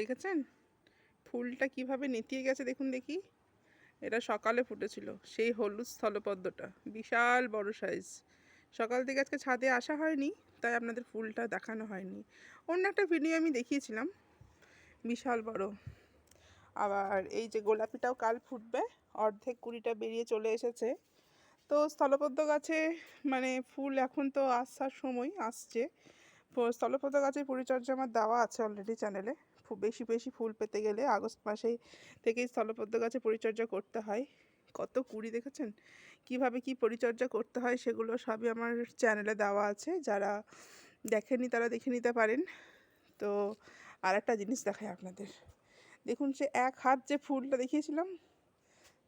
দেখেছেন? ফুলটা কীভাবে নেতিয়ে গেছে দেখুন দেখি। এটা সকালে ফুটেছিল, সেই হলুদ স্থলপদ্মটা, বিশাল বড় সাইজ সকাল থেকে আজকে ছাদে আসা হয়নি, তাই আপনাদের ফুলটা দেখানো হয়নি। অন্য একটা ভিডিও আমি দেখিয়েছিলাম, বিশাল বড়। আবার এই যে গোলাপিটাও কাল ফুটবে, অর্ধেক কুড়িটা বেরিয়ে চলে এসেছে। তো স্থলপদ্ম গাছে মানে ফুল এখন তো আসার সময় আসছে। স্থলপদ্ম গাছের পরিচর্যা আমার দেওয়া আছে অলরেডি চ্যানেলে বেশি বেশি ফুল পেতে গেলে আগস্ট মাসেই থেকেই স্থলপদ্ম গাছে পরিচর্যা করতে হয়। কত কুড়ি দেখেছেন? কীভাবে কি পরিচর্যা করতে হয় সেগুলো সবই আমার চ্যানেলে দেওয়া আছে। যারা দেখেনি তারা দেখে নিতে পারেন। তো আর একটা জিনিস দেখায় আপনাদের। দেখুন সে এক হাত যে ফুলটা দেখিয়েছিলাম,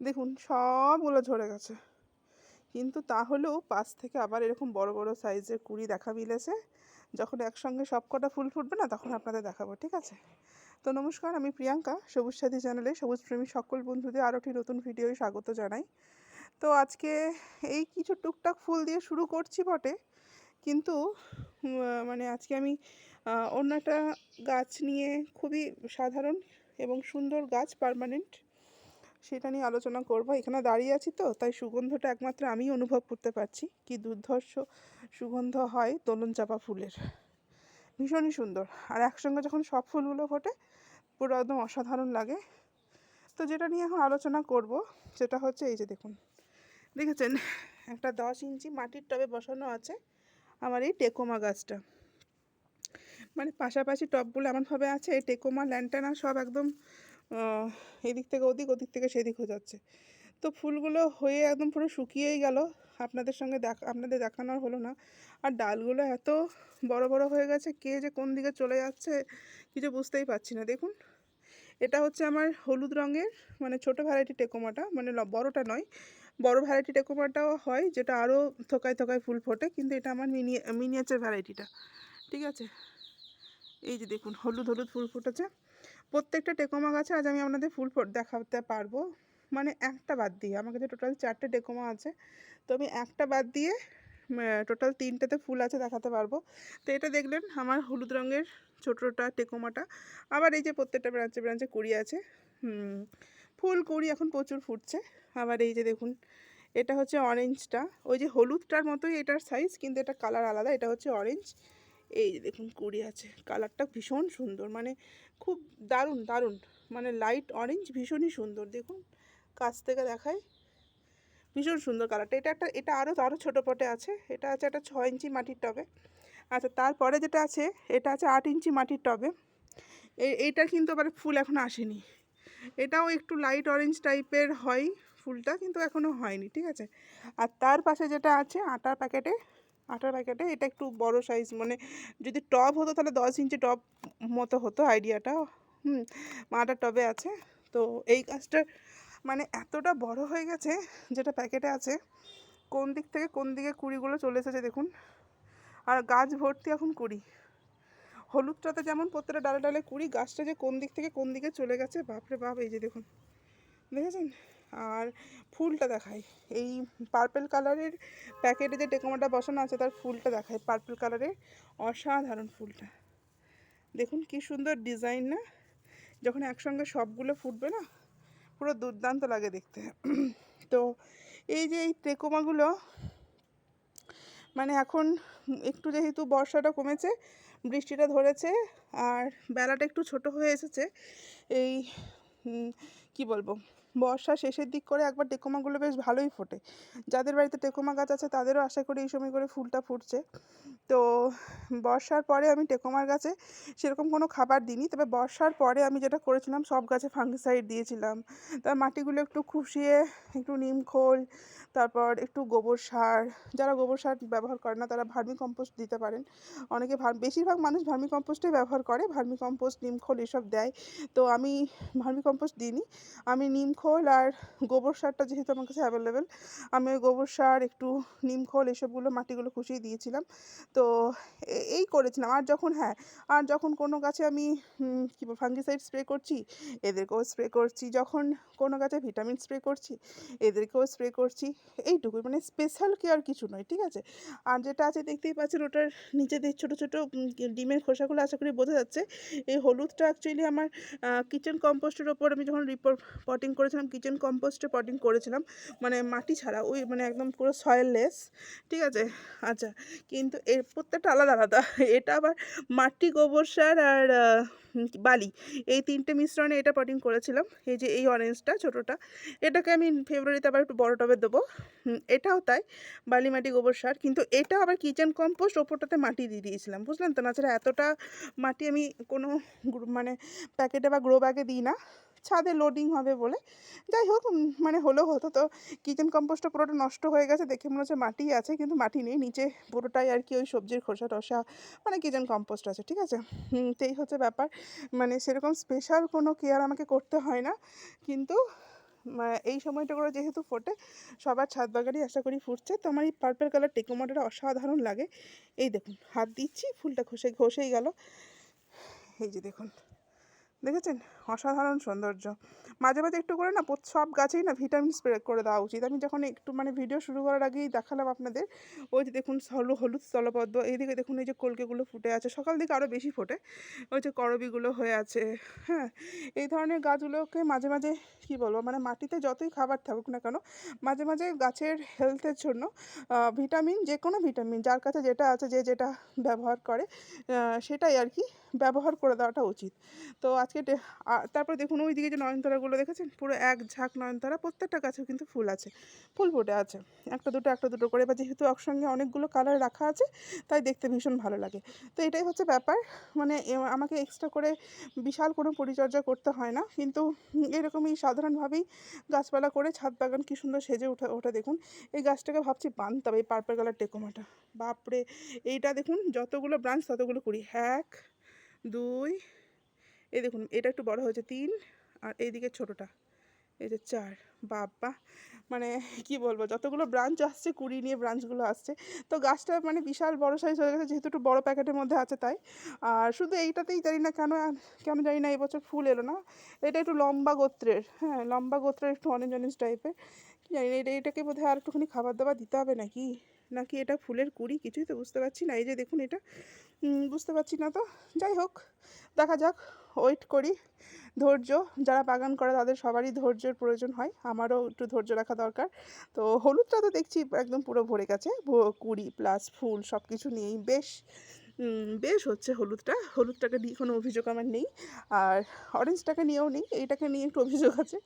দেখুন সবগুলো ঝরে গেছে। কিন্তু তাহলেও পাশ থেকে আবার এরকম বড় বড় সাইজের কুড়ি দেখা মিলেছে। যখন একসঙ্গে সব কটা ফুল ফুটবে না, তখন আপনাদের দেখাবো, ঠিক আছে? তো নমস্কার, আমি প্রিয়াঙ্কা, সবুজ সাথী চ্যানেলে সবুজ প্রেমী সকল বন্ধুদের আরও একটি নতুন ভিডিওয় স্বাগত জানাই। তো আজকে এই কিছু টুকটাক ফুল দিয়ে শুরু করছি বটে, কিন্তু মানে আজকে আমি অন্য একটা গাছ নিয়ে খুবই সাধারণ এবং সুন্দর গাছ, পার্মানেন্ট সেটা নিয়ে আলোচনা করব। এখানে দাঁড়িয়ে আছি তো, তাই সুগন্ধটা একমাত্র আমিই অনুভব করতে পারছি। কি দুর্ধর্ষ সুগন্ধ হয় দোলন চাপা ফুলের। ভীষণই সুন্দর। আর একসঙ্গে যখন সব ফুলগুলো ফোটে, পুরো একদম অসাধারণ লাগে। তো যেটা নিয়ে এখন আলোচনা করব, সেটা হচ্ছে এই যে দেখুন। দেখেছেন? একটা দশ ইঞ্চি মাটির টবে বসানো আছে আমার এই টেকোমা গাছটা। মানে পাশাপাশি টবগুলো এমনভাবে আছে, এই টেকোমা, ল্যান্টানা সব একদম এদিক থেকে ওদিক ওদিক থেকে সেদিক হয়ে যাচ্ছে। তো ফুলগুলো হয়ে একদম পুরো শুকিয়েই গেল। আপনাদের সঙ্গে দেখা, আপনাদের দেখানোর হলো না। আর ডালগুলো এত বড় বড় হয়ে গেছে, কে যে কোন দিকে চলে যাচ্ছে কিছু বুঝতেই পারছি না। দেখুন, এটা হচ্ছে আমার হলুদ রঙের মানে ছোট ভ্যারাইটি টেকোমাটা মানে বড়টা নয়, বড় ভ্যারাইটি টেকোমাটাও হয়, যেটা আরও থোকায় থোকায় ফুল ফোটে, কিন্তু এটা আমার মিনি মিনিয়েচার ভ্যারাইটিটা ঠিক আছে? এই যে দেখুন, হলুদ হলুদ ফুল ফুটেছে। প্রত্যেকটা টেকোমা গাছে আজ আমি আপনাদের ফুল দেখাতে পারব। মানে একটা বাদ দিয়ে, আমার কাছে টোটাল চারটে টেকোমা আছে। তো আমি একটা বাদ দিয়ে টোটাল তিনটেতে ফুল আছে দেখাতে পারব। তো এটা দেখলেন আমার হলুদ রঙের ছোটোটা টেকোমাটা। আবার এই যে প্রত্যেকটা ব্রাঞ্চে ব্রাঞ্চে কুড়ি আছে। ফুল কুড়ি এখন প্রচুর ফুটছে। আবার এই যে দেখুন, এটা হচ্ছে অরেঞ্জটা ওই যে হলুদটার মতোই এটার সাইজ কিন্তু এটা কালার আলাদা, এটা হচ্ছে অরেঞ্জ এই যে দেখুন কুড়ি আছে। কালারটা ভীষণ সুন্দর মানে খুব দারুণ দারুণ। মানে লাইট অরেঞ্জ ভীষণই সুন্দর, দেখুন। কাছ থেকে দেখায়। ভীষণ সুন্দর কালারটা। এটা একটা, এটা আরও আরও ছোটো পটে আছে। এটা আছে একটা ছ ইঞ্চি মাটির টবে। আচ্ছা তারপরে যেটা আছে, এটা আছে আট ইঞ্চি মাটির টবে। এই এইটার কিন্তু আবার ফুল এখনও আসেনি। এটাও একটু লাইট অরেঞ্জ টাইপের হয় ফুলটা, কিন্তু এখনও হয়নি, ঠিক আছে? আর তার পাশে যেটা আছে, আটার প্যাকেটে আটার প্যাকেটে এটা একটু বড় সাইজ মানে যদি টব হতো তাহলে দশ ইঞ্চি টব মতো হতো আইডিয়াটা হুম আটার টবে আছে। তো এই গাছটার মানে এতটা বড় হয়ে গেছে যেটা প্যাকেটে আছে। কোন দিক থেকে কোন দিকে কুড়িগুলো চলে এসেছে দেখুন। আর গাছ ভর্তি এখন কুড়ি। হলুদটাতে যেমন প্রত্যেকটা ডালে ডালে কুড়ি, গাছটা যে কোন দিক থেকে কোন দিকে চলে গেছে, বাপরে বাপ, এই যে দেখুন। দেখেছেন? আর ফুলটা দেখাই। এই পার্পেল কালারের প্যাকেটে যে টেকোমাটা বসানো আছে, তার ফুলটা দেখায় পার্পেল কালারের অসাধারণ ফুলটা। দেখুন কি সুন্দর ডিজাইন না? যখন একসঙ্গে সবগুলো ফুটবে না, পুরো দুর্দান্ত লাগে দেখতে। তো এই যে এই টেকোমাগুলো মানে এখন একটু যেহেতু বর্ষাটা কমেছে, বৃষ্টিটা ধরেছে, আর বেলাটা একটু ছোট হয়ে এসেছে, এই কি বলব? বর্ষা শেষের দিক করে একবার টেকোমাগুলো বেশ ভালোই ফোটে। যাদের বাড়িতে টেকোমা গাছ আছে, তাদেরও আশা করি এই সময় করে ফুলটা ফুটছে। তো বর্ষার পরে আমি টেকোমার গাছে সেরকম কোনো খাবার দিইনি, তবে বর্ষার পরে আমি যেটা করেছিলাম, সব গাছে ফাঙ্গিসাইড দিয়েছিলাম। তার মাটিগুলো একটু খুশিয়ে, একটু নিম খোল, তারপর একটু গোবর সার, যারা গোবর সার ব্যবহার করে না, তারা ভার্মি কম্পোস্ট দিতে পারেন। অনেকে বেশিরভাগ মানুষ ভার্মি কম্পোস্টই ব্যবহার করে, ভার্মি কম্পোস্ট, নিম খোল এসব দেয়। তো আমি ভার্মি কম্পোস্ট দিইনি। আমি নিম খোল খোল আর গোবর সারটা যেহেতু আমার কাছে অ্যাভেলেবেল আমি ওই গোবর সার, একটু নিম খোল এসবগুলো মাটিগুলো খুশিয়ে দিয়েছিলাম। তো এই করেছিলাম। আর যখন হ্যাঁ আর যখন কোনো গাছে আমি কী ফাঙ্গিসাইড স্প্রে করছি, এদেরকেও স্প্রে করছি। যখন কোনো গাছে ভিটামিন স্প্রে করছি, এদেরকেও স্প্রে করছি। এইটুকুই মানে স্পেশাল কেয়ার কিছু নয়, ঠিক আছে? আর যেটা আছে দেখতেই পাচ্ছেন, ওটার নিচে দিয়ে ছোটো ছোটো ডিমের খোসাগুলো আশা করি বোঝা যাচ্ছে। এই হলুদটা অ্যাকচুয়ালি আমার কিচেন কম্পোস্টের ওপর আমি যখন রিপোর্ট পটিং করেছিলাম কিচেন কম্পোস্টে পটিং করেছিলাম মানে মাটি ছাড়া, ওই মানে একদম পুরো সয়েললেস ঠিক আছে? আচ্ছা কিন্তু এর প্রত্যেকটা আলাদা আলাদা, এটা আবার মাটি, গোবর সার আর বালি, এই তিনটে মিশ্রণে এটা পটিং করেছিলাম, এই যে এই অরেঞ্জটা ছোটোটা, এটাকে আমি ফেব্রুয়ারিতে আবার একটু বড় টবে দেবো এটাও তাই, বালি, মাটি, গোবর সার, কিন্তু এটা আবার কিচেন কম্পোস্ট ওপরটাতে মাটি দিয়ে দিয়েছিলাম, বুঝলেন তো? নাছাড়া এতটা মাটি আমি কোনো মানে প্যাকেটে বা গ্রো ব্যাগে দিই না ছাদে লোডিং হবে বলে। যাই হোক মানে হলেও হতো তো। কিচেন কম্পোস্টটা পুরোটা নষ্ট হয়ে গেছে দেখে মনে হচ্ছে মাটি আছে, কিন্তু মাটি নেই। নিচে পুরোটাই আর কি ওই সবজির খোসা টসা মানে কিচেন কম্পোস্ট আছে, ঠিক আছে? তো এই হচ্ছে ব্যাপার। মানে সেরকম স্পেশাল কোনো কেয়ার আমাকে করতে হয় না। কিন্তু এই সময়টা করে যেহেতু ফোটে, সবার ছাদ বাগানই আশা করি ফুটছে। তো আমার এই পার্পল কালার টেকোমাটাটা অসাধারণ লাগে। এই দেখুন, হাত দিচ্ছি, ফুলটা খসে ঘষেই গেল। এই যে দেখুন। দেখেছেন? অসাধারণ সৌন্দর্য। মাঝে মাঝে একটু করে না সব গাছেই না ভিটামিন স্প্রে করে দেওয়া উচিত। আমি যখন একটু মানে ভিডিও শুরু করার আগেই দেখালাম আপনাদের, ওই যে দেখুন হলু, হলুদ স্থলপদ্ম, এইদিকে দেখুন এই যে কলকেগুলো ফুটে আছে, সকাল দিকে আরও বেশি ফোটে, ওই যে করবিগুলো হয়ে আছে হ্যাঁ। এই ধরনের গাছগুলোকে মাঝে মাঝে কী বলব মানে মাটিতে যতই খাবার থাকুক না কেন, মাঝে মাঝে গাছের হেলথের জন্য ভিটামিন যে কোনো ভিটামিন যার কাছে যেটা আছে, যে যেটা ব্যবহার করে সেটাই আর কি ব্যবহার করে দেওয়াটা উচিত। তো আ- তারপরে দেখুন ওই দিকে যে নয়নতারাগুলো দেখেছেন? পুরো এক ঝাঁক নয়নতারা, প্রত্যেকটা গাছেও কিন্তু ফুল আছে। ফুল ফুটে আছে। একটা দুটো একটা দুটো করে, বা যেহেতু একসঙ্গে অনেকগুলো কালার রাখা আছে, তাই দেখতে ভীষণ ভালো লাগে। তো এটাই হচ্ছে ব্যাপার মানে আমাকে এক্সট্রা করে বিশাল কোনো পরিচর্যা করতে হয় না, কিন্তু এরকমই সাধারণভাবেই গাছপালা করে ছাদ বাগান কী সুন্দর সেজে ওঠা ওটা দেখুন। এই গাছটাকে ভাবছি বানতে হবে এই পার্পল কালার টেকোমাটা। বাপরে, এইটা দেখুন, যতগুলো ব্রাঞ্চ ততগুলো করি এক, দুই এই দেখুন, এটা একটু বড় হয়েছে তিন, আর এইদিকে ছোটোটা, এই যে চার। বাবা মানে কি বলব, যতগুলো ব্রাঞ্চ আসছে, কুড়ি নিয়ে ব্রাঞ্চগুলো আসছে, তো গাছটা মানে বিশাল বড় সাইজ হয়ে গেছে, যেহেতু একটু বড় প্যাকেটের মধ্যে আছে তাই। আর শুধু এইটাতেই জানি না কেন কেন জানি না, এবছর ফুল এলো না। এটা একটু লম্বা গোত্রের হ্যাঁ লম্বা গোত্রের একটু অরেঞ্জ অরেঞ্জ টাইপের জানি না, এটা, এটাকে বোধহয় আর একটুখানি খাবার দাবার দিতে হবে নাকি? নাকি এটা ফুলের কুড়ি? কিছুই তো বুঝতে পারছি না। এই যে দেখুন এটা। বুঝতে পারছি না তো। যাই হোক, দেখা যাক। ওয়েট করি। ধৈর্য, যারা বাগান করে তাদের সবারই ধৈর্যের প্রয়োজন হয়। আমারও একটু ধৈর্য রাখা দরকার। তো হলুদটা তো দেখছি একদম পুরো ভরে গেছে। কুড়ি প্লাস ফুল সব কিছু নিয়েই। বেশ। বেশ হচ্ছে হলুদটা। হলুদটাকে নিয়ে কোনো অভিযোগ আমার নেই। আর অরেঞ্জটাকে নিয়েও নেই, এইটাকে নিয়ে একটু অভিযোগ আছে।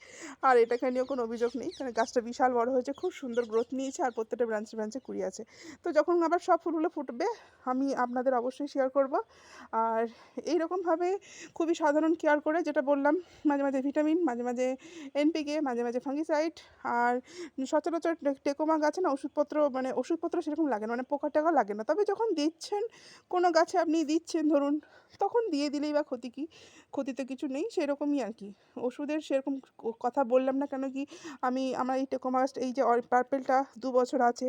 আর এটাকে নিয়েও কোনো অভিযোগ নেই। কারণ গাছটা বিশাল বড় হয়েছে, খুব সুন্দর গ্রোথ নিয়েছে আর প্রত্যেকটা ব্রাঞ্চে ব্রাঞ্চে কুড়ি আছে। তো যখন আবার সব ফুলগুলো ফুটবে, আমি আপনাদের অবশ্যই শেয়ার করব। আর এইরকমভাবে খুবই সাধারণ কেয়ার করে যেটা বললাম, মাঝে মাঝে ভিটামিন মাঝে মাঝে এনপিকে মাঝে মাঝে ফাঙ্গিসাইড আর সচরাচর টেকোমা গাছে না ওষুধপত্র মানে ওষুধপত্র সেরকম লাগে না মানে পোকা টেকা লাগে না। তবে যখন দিচ্ছেন কোনো গাছে আপনি দিচ্ছেন ধরুন, তখন দিয়ে দিলেই বা ক্ষতি কী? ক্ষতি তো কিছু নেই, সেরকমই আর কি। ওষুধের সেরকম কথা বললাম না কেন কি? আমি, আমার এই টেকোমাস্ট, এই যে পার্পেলটা দু বছর আছে,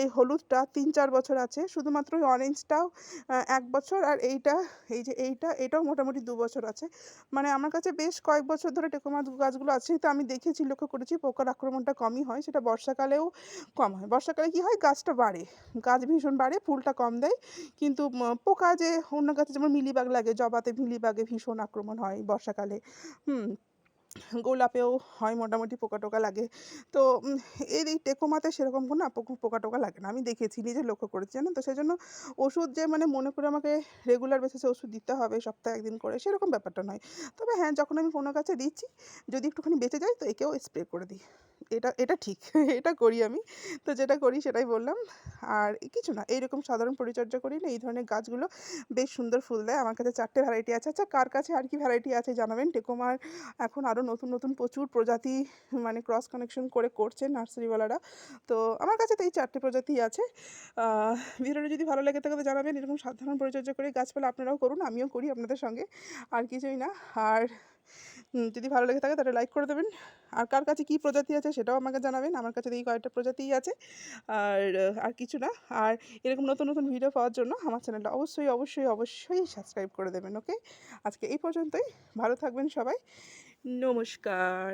এই হলুদটা তিন চার বছর আছে, শুধুমাত্র ওই অরেঞ্জটাও এক বছর আর এইটা, এই যে এইটা, এটাও মোটামুটি দু বছর আছে। মানে আমার কাছে বেশ কয়েক বছর ধরে টেকোমা গাছগুলো আছে, তো আমি দেখেছি, লক্ষ্য করেছি পোকার আক্রমণটা কমই হয়, সেটা বর্ষাকালেও কম হয়। বর্ষাকালে কি হয়? গাছটা বাড়ে, গাছ ভীষণ বাড়ে, ফুলটা কম দেয়, কিন্তু পোকা যে অন্য গাছে যেমন মিলিবাগ লাগে জবাতে মিলিবাগে ভীষণ আক্রমণ হয় বর্ষাকালে। হুম, গোলাপেও হয় মোটামুটি পোকা টোকা লাগে। তো এর এই টেকোমাতে সেরকম কোনো পোকা টোকা লাগে না। আমি দেখেছি নিজে লক্ষ্য করেছি জানেন তো? সেই জন্য ওষুধ যে মানে মনে করে আমাকে রেগুলার বেসিসে ওষুধ দিতে হবে, সপ্তাহে একদিন করে, সেরকম ব্যাপারটা নয়। তবে হ্যাঁ যখন আমি কোনো গাছে দিচ্ছি, যদি একটুখানি বেঁচে যায়, তো একেও স্প্রে করে দিই। এটা এটা ঠিক, এটা করি আমি। তো যেটা করি সেটাই বললাম। আর কিছু না, এইরকম সাধারণ পরিচর্যা করি না, এই ধরনের গাছগুলো বেশ সুন্দর ফুল দেয়। আমার কাছে চারটে ভ্যারাইটি আছে। আচ্ছা কার কাছে আর কি ভ্যারাইটি আছে জানাবেন? টেকোমার এখন আরও নতুন নতুন প্রচুর প্রজাতি মানে ক্রস কানেকশন করে করছে নার্সারিওয়ালারা। তো আমার কাছে তো এই চারটে প্রজাতি আছে। ভিডিওটা যদি ভালো লেগে থাকে তো জানাবেন। এরকম সাধারণ পরিচর্যা করে গাছপালা আপনারাও করুন, আমিও করি আপনাদের সঙ্গে। আর কিছুই না। আর যদি ভালো লেগে থাকে তাহলে লাইক করে দেবেন। আর কার কাছে কী প্রজাতি আছে সেটাও আমাকে জানাবেন। আমার কাছে এই কয়েকটা প্রজাতিই আছে। আর আর কিছু না। আর এরকম নতুন নতুন ভিডিও পাওয়ার জন্য আমার চ্যানেলটা অবশ্যই অবশ্যই অবশ্যই সাবস্ক্রাইব করে দেবেন ওকে আজকে এই পর্যন্তই। ভালো থাকবেন সবাই। নমস্কার।